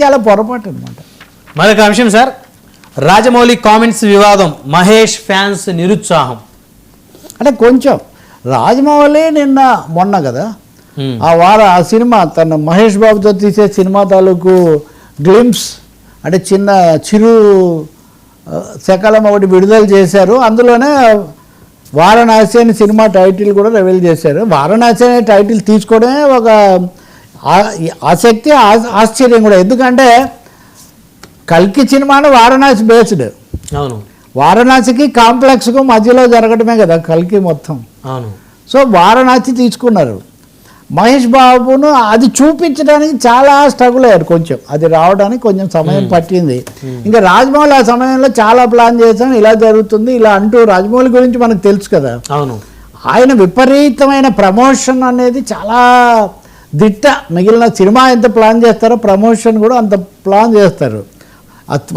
చాలా పొరపాటు అనమాట మరొక అంశం సార్ రాజమౌళి కామెంట్స్ వివాదం మహేష్ ఫ్యాన్స్ నిరుత్సాహం. అంటే కొంచెం రాజమౌళి నిన్న మొన్న కదా ఆ వార ఆ సినిమా తన మహేష్ బాబుతో తీసే సినిమా తాలూకు గ్లిమ్స్ అంటే చిన్న చిరు ఆ, శకలం ఒకటి విడుదల చేశారు. అందులోనే వారణాసి అనే సినిమా టైటిల్ కూడా రివీల్ చేశారు. వారణాసి అనే టైటిల్ తీసుకోవడమే ఒక ఆసక్తి ఆ- ఆశ్చర్యం కూడా. ఎందుకంటే కల్కి సినిమాను వారణాసి బేస్డ్. అవును. వారణాసికి కాంప్లెక్స్కు మధ్యలో జరగడమే కదా కల్కి మొత్తం. అవును. సో వారణాసి తీసుకున్నారు. మహేష్ బాబును అది చూపించడానికి చాలా స్ట్రగుల్ అయ్యారు కొంచెం. అది రావడానికి కొంచెం సమయం పట్టింది. ఇంకా రాజమౌళి ఆ సమయంలో చాలా ప్లాన్ చేశాం ఇలా జరుగుతుంది ఇలా అంటూ రాజమౌళి గురించి మనకు తెలుసు కదా. అవును. ఆయన విపరీతమైన ప్రమోషన్ అనేది చాలా దిట్ట మిగిలిన సినిమా ఎంత ప్లాన్ చేస్తారో ప్రమోషన్ కూడా అంత ప్లాన్ చేస్తారు.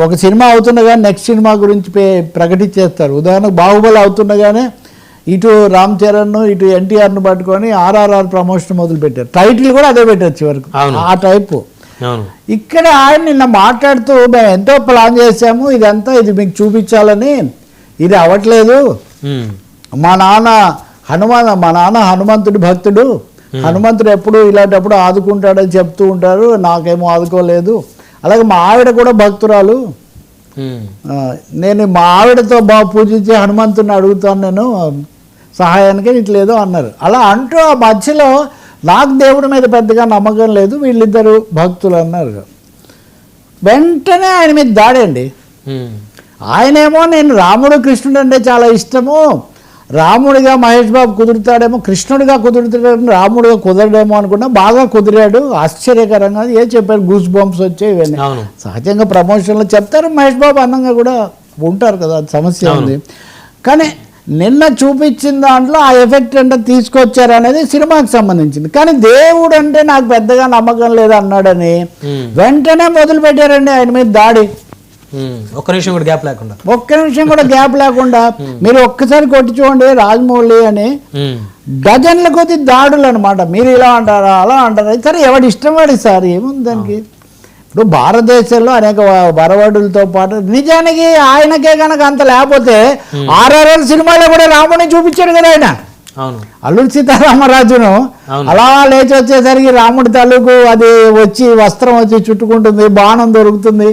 ఒక సినిమా అవుతుండగానే నెక్స్ట్ సినిమా గురించి ప్రకటించేస్తారు. ఉదాహరణకు బాహుబలి అవుతుండగానే ఇటు రామ్ చరణ్ ఇటు ఎన్టీఆర్ను పట్టుకొని ఆర్ఆర్ఆర్ ప్రమోషన్ మొదలు పెట్టారు టైటిల్ కూడా అదే పెట్టారు చివరికి. ఆ టైపు. ఇక్కడ ఆయన నిన్న మాట్లాడుతూ మేము ఎంతో ప్లాన్ చేశాము ఇదంతా ఇది మీకు చూపించాలని. ఇది అవ్వట్లేదు. మా నాన్న హనుమాన్ మా నాన్న హనుమంతుడి భక్తుడు. హనుమంతుడు ఎప్పుడు ఇలాంటప్పుడు ఆదుకుంటాడని చెప్తూ ఉంటారు. నాకేమో ఆదుకోలేదు. అలాగే మా ఆవిడ కూడా భక్తురాలు. ఆ, నేను మా ఆవిడతో బాగా పూజించి హనుమంతుడిని అడుగుతాను నేను. సహాయానికి ఇట్లేదో అన్నారు. అలా అంటూ ఆ మధ్యలో నాకు దేవుడి మీద పెద్దగా నమ్మకం లేదు. వీళ్ళిద్దరు భక్తులు అన్నారు. వెంటనే ఆయన మీద దాడండి ఉమ్, ఆయనేమో నేను రాముడు కృష్ణుడు అంటే చాలా ఇష్టము. రాముడిగా మహేష్ బాబు కుదురుతాడేమో కృష్ణుడిగా కుదురుతాడేమో రాముడిగా కుదరడేమో అనుకున్నా బాగా కుదిరాడు. ఆశ్చర్యకరంగా ఏ చెప్పారు? గూస్ బంప్స్ వచ్చాయి ఇవన్నీ. సహజంగా ప్రమోషన్లో చెప్తారు. మహేష్ బాబు అందంగా కూడా ఉంటారు కదా అది సమస్య ఉంది. కానీ నిన్న చూపించిన దాంట్లో ఆ ఎఫెక్ట్ అంటే తీసుకొచ్చారు అనేది సినిమాకి సంబంధించింది. కానీ దేవుడు అంటే నాకు పెద్దగా నమ్మకం లేదు అన్నాడని వెంటనే మొదలు పెట్టారండి ఆయన మీద దాడి. ఒక్క నిమిషం కూడా గ్యాప్ లేకుండా. ఒక్క నిమిషం కూడా గ్యాప్ లేకుండా మీరు ఒక్కసారి కొట్టి చూడండి రాజమౌళి అని డజన్ల కొద్ది దాడులు అనమాట మీరు ఇలా అంటారా అలా అంటారా? సరే ఎవడి ఇష్టం వాడి సార్ ఏముంది దానికి? ఇప్పుడు భారతదేశంలో అనేక వరవడులతో పాటు నిజానికి ఆయనకే కనుక అంత లేకపోతే ఆర్ఆర్ఆర్ సినిమాలో కూడా రాముని చూపించాడు కదా ఆయన. అల్లుడు సీతారామరాజును. అలా లేచి వచ్చేసరికి రాముడి తాలూకు అది వచ్చి వస్త్రం వచ్చి చుట్టుకుంటుంది బాణం దొరుకుతుంది.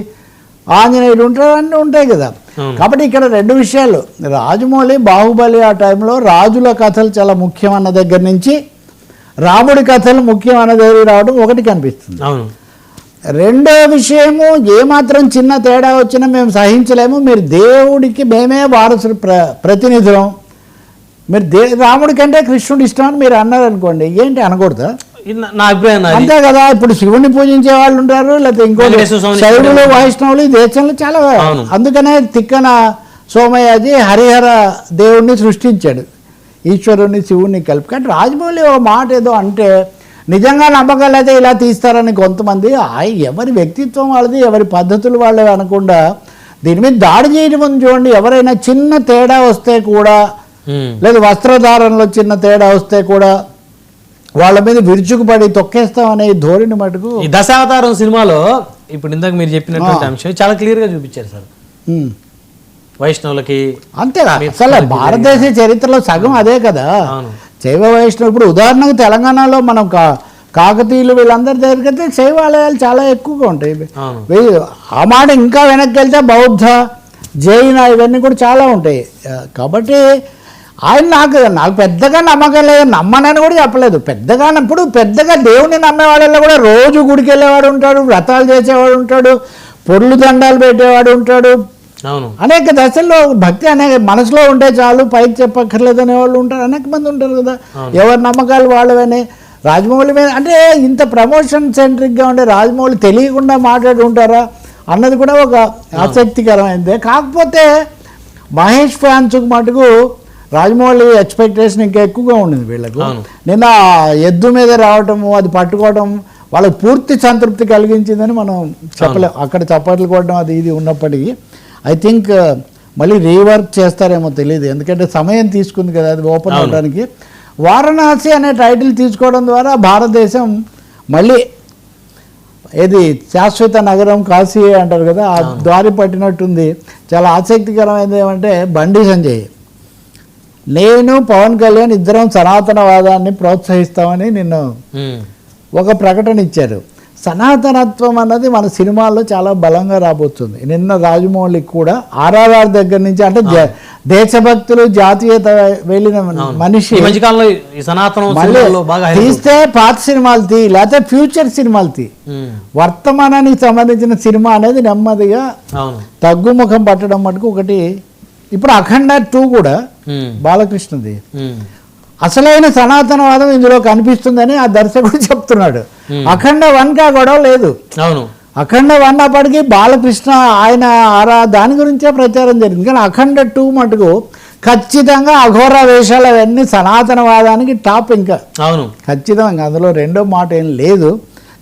ఆంజనేయుడు ఉంటాడు అన్నీ ఉంటాయి కదా. కాబట్టి ఇక్కడ రెండు విషయాలు. రాజమౌళి బాహుబలి ఆ టైంలో రాజుల కథలు చాలా ముఖ్యం అన్న దగ్గర నుంచి రాముడి కథలు ముఖ్యం అన్న దగ్గర రావడం ఒకటి కనిపిస్తుంది. రెండో విషయము ఏమాత్రం చిన్న తేడా వచ్చినా మేము సహించలేము. మీరు దేవుడికి మేమే వారసులు ప్ర ప్రతినిధులం. మీరు దే రాముడి కంటే కృష్ణుడు ఇష్టం అని మీరు అన్నారు అనుకోండి ఏంటి అనకూడదా? నా- అభిప్రాయం. అంతే కదా ఇప్పుడు శివుణ్ణి పూజించే వాళ్ళు ఉంటారు లేకపోతే ఇంకోటి స్వామిని శైవులు వైష్ణవులు ఈ దేశంలో చాలా. అందుకనే తిక్కన సోమయాజి హరిహర దేవుణ్ణి సృష్టించాడు ఈశ్వరుని శివుణ్ణి కలిపి కానీ రాజమౌళి ఓ మాట ఏదో అంటే నిజంగా నమ్మకాలు అయితే ఇలా తీస్తారని కొంతమంది ఎవరి వ్యక్తిత్వం వాళ్ళది ఎవరి పద్ధతులు వాళ్ళవి అనకుండా దీని మీద దాడి చేయడం చూడండి ఎవరైనా చిన్న తేడా వస్తే కూడా లేదు వస్త్రధారణలో చిన్న తేడా వస్తే కూడా వాళ్ళ మీద విరుచుకుపడి తొక్కేస్తామనే ధోరణి మటుకు ఈ దశావతారం సినిమాలో ఇప్పుడు ఇందాక మీరు చెప్పినటువంటి అంశం చాలా క్లియర్గా చూపించారు సార్. వైష్ణవులకి అంతేగా అసలు భారతదేశ చరిత్రలో సగం అదే కదా. శైవ వైష్ణవ ఇప్పుడు ఉదాహరణకు తెలంగాణలో మనం కా కాకతీయులు వీళ్ళందరి దగ్గరికి వెళ్తే శైవాలయాలు చాలా ఎక్కువగా ఉంటాయి. ఆ మాట ఇంకా వెనక్కి వెళ్తే బౌద్ధ జైన ఇవన్నీ కూడా చాలా ఉంటాయి. కాబట్టి ఆయన నాకు నాకు పెద్దగా నమ్మకం లేదు. నమ్మనని కూడా చెప్పలేదు. పెద్దగా ఇప్పుడు పెద్దగా దేవుని నమ్మే వాళ్ళలో కూడా రోజు గుడికి వెళ్ళేవాడు ఉంటాడు వ్రతాలు చేసేవాడు ఉంటాడు పొర్లు దండాలు పెట్టేవాడు ఉంటాడు. అవును. అనేక దశల్లో భక్తి అనేక మనసులో ఉంటే చాలు పైకి చెప్పక్కర్లేదు అనే వాళ్ళు ఉంటారు. అనేక మంది ఉంటారు కదా. ఎవరి నమ్మకాలు వాళ్ళవని. రాజమౌళి మీద అంటే ఇంత ప్రమోషన్ సెంట్రిక్గా ఉండే రాజమౌళి తెలియకుండా మాట్లాడి ఉంటారా? అన్నది కూడా ఒక ఆసక్తికరమైనదే కాకపోతే మహేష్ ఫ్యాన్స్కి మటుకు రాజమౌళి ఎక్స్పెక్టేషన్ ఇంకా ఎక్కువగా ఉండింది వీళ్ళకు. నిన్న ఎద్దు మీద రావటము అది పట్టుకోవడం వాళ్ళకి పూర్తి సంతృప్తి కలిగించిందని మనం చెప్పలేం. అక్కడ చప్పట్లు కొట్టడం అది ఇది ఉన్నప్పటికీ ఐ థింక్ మళ్ళీ రీవర్క్ చేస్తారేమో తెలియదు ఎందుకంటే సమయం తీసుకుంది కదా అది ఓపెన్ అవును. అవడానికి. వారణాసి అనే టైటిల్ తీసుకోవడం ద్వారా భారతదేశం మళ్ళీ ఏది శాశ్వత నగరం కాశీ అంటారు కదా ఆ దారి పట్టినట్టుంది. చాలా ఆసక్తికరమైనది ఏమంటే బండి సంజయ్. నేను పవన్ కళ్యాణ్ ఇద్దరం సనాతనవాదాన్ని ప్రోత్సహిస్తామని నిన్న ఒక ప్రకటన ఇచ్చారు. సనాతనత్వం అన్నది మన సినిమాల్లో చాలా బలంగా రాబోతుంది. నిన్న రాజమౌళి కూడా ఆర్ఆర్ఆర్ దగ్గర నుంచి అంటే దేశభక్తులు జాతీయత వెళ్ళిన మనిషి తీస్తే పాత సినిమాలు తీ లేకపోతే ఫ్యూచర్ సినిమాలు తీ. వర్తమానానికి సంబంధించిన సినిమా అనేది నెమ్మదిగా తగ్గుముఖం పట్టడం మటుకు ఒకటి ఇప్పుడు అఖండ టూ కూడా బాలకృష్ణది. అసలైన సనాతనవాదం ఇందులో కనిపిస్తుందని ఆ దర్శకుడు చెప్తున్నాడు. అఖండ వన్ కా గొడవ లేదు. అవును. అఖండ వన్ అప్పటికి బాలకృష్ణ ఆయన ఆరా దాని గురించే ప్రచారం జరిగింది. కానీ అఖండ టూ మటుకు ఖచ్చితంగా అఘోర వేషాలు అవన్నీ సనాతనవాదానికి టాప్ ఇంకా. అవును. ఖచ్చితంగా అందులో రెండో మాట ఏం లేదు.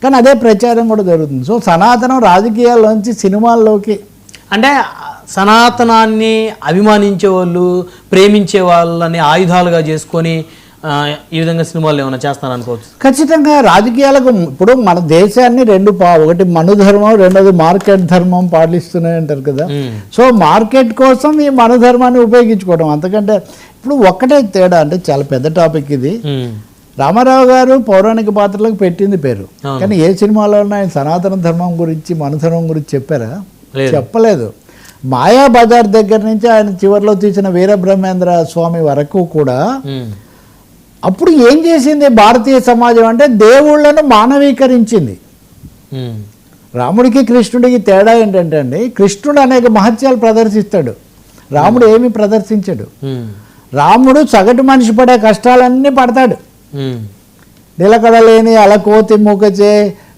కానీ అదే ప్రచారం కూడా జరుగుతుంది. సో సనాతనం రాజకీయాల్లోంచి సినిమాల్లోకి అంటే సనాతనాన్ని అభిమానించే వాళ్ళు ప్రేమించే వాళ్ళని ఆయుధాలుగా చేసుకొని ఈ విధంగా సినిమాలు ఏమైనా చేస్తాను అనుకోవచ్చు? ఖచ్చితంగా రాజకీయాలకు ఇప్పుడు మన దేశాన్ని రెండు పా ఒకటి మను ధర్మం రెండోది మార్కెట్ ధర్మం పాటిస్తున్నాయి అంటారు కదా. సో మార్కెట్ కోసం ఈ మను ధర్మాన్ని ఉపయోగించుకోవడం. అంతకంటే ఇప్పుడు ఒక్కటే తేడా అంటే చాలా పెద్ద టాపిక్ ఇది. రామారావు గారు పౌరాణిక పాత్రలకు పెట్టింది పేరు. కానీ ఏ సినిమాలో ఆయన సనాతన ధర్మం గురించి మన ధర్మం గురించి చెప్పారా? లేదు. చెప్పలేదు. మాయా బజార్ దగ్గర నుంచి ఆయన చివరిలో తీసిన వీరబ్రహ్మేంద్ర స్వామి వరకు కూడా అప్పుడు ఏం చేసింది భారతీయ సమాజం అంటే దేవుళ్ళను మానవీకరించింది. రాముడికి కృష్ణుడికి తేడా ఏంటంటే అండి కృష్ణుడు అనేక మహత్యాలు ప్రదర్శిస్తాడు. రాముడు ఏమి ప్రదర్శించడు. రాముడు సగటు మనిషి పడే కష్టాలన్నీ పడతాడు. నిలకడలేని అలకోతి మూకచే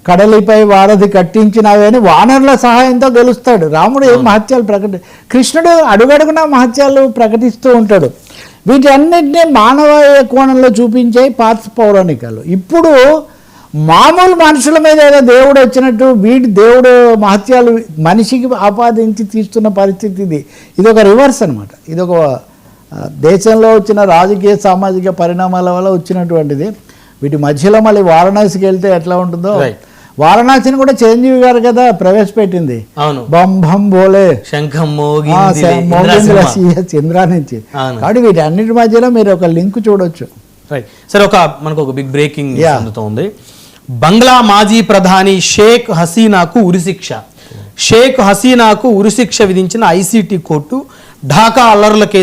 కడలిపై వారధి కట్టించినవని వానరుల సహాయంతో గెలుస్తాడు. రాముడు ఏం మహత్యాలు ప్రకటి కృష్ణుడు అడుగడుగునా మహత్యాలు ప్రకటిస్తూ ఉంటాడు. వీటన్నిటినీ మానవ కోణంలో చూపించే పాత పౌరాణికాలు. ఇప్పుడు మామూలు మనుషుల మీద ఏదో దేవుడు వచ్చినట్టు వీటి దేవుడు మహత్యాలు మనిషికి ఆపాదించి తీస్తున్న పరిస్థితి ఇది. ఇది ఒక రివర్స్ అనమాట ఇది ఒక దేశంలో వచ్చిన రాజకీయ సామాజిక పరిణామాల వల్ల వచ్చినటువంటిది. వీటి మధ్యలో మళ్ళీ వారణాసికి వెళ్తే ఎట్లా ఉంటుందో. వారణాసిని కూడా చిరంజీవి గారు కదా ప్రవేశపెట్టింది. అవును. బం భం బోలే. శంఖం చంద్రా నుంచి. కాబట్టి వీటన్నిటి మధ్యలో మీరు ఒక లింక్ చూడొచ్చు. రైట్ సరే ఒక మనకు ఒక బిగ్ బ్రేకింగ్. అందుతోంది. బంగ్లా మాజీ ప్రధాని షేక్ హసీనాకు ఉరిశిక్ష షేక్ హసీనాకు ఉరిశిక్ష విధించిన ఐసీటీ కోర్టు ఢాకా అల్లర్ల కేసు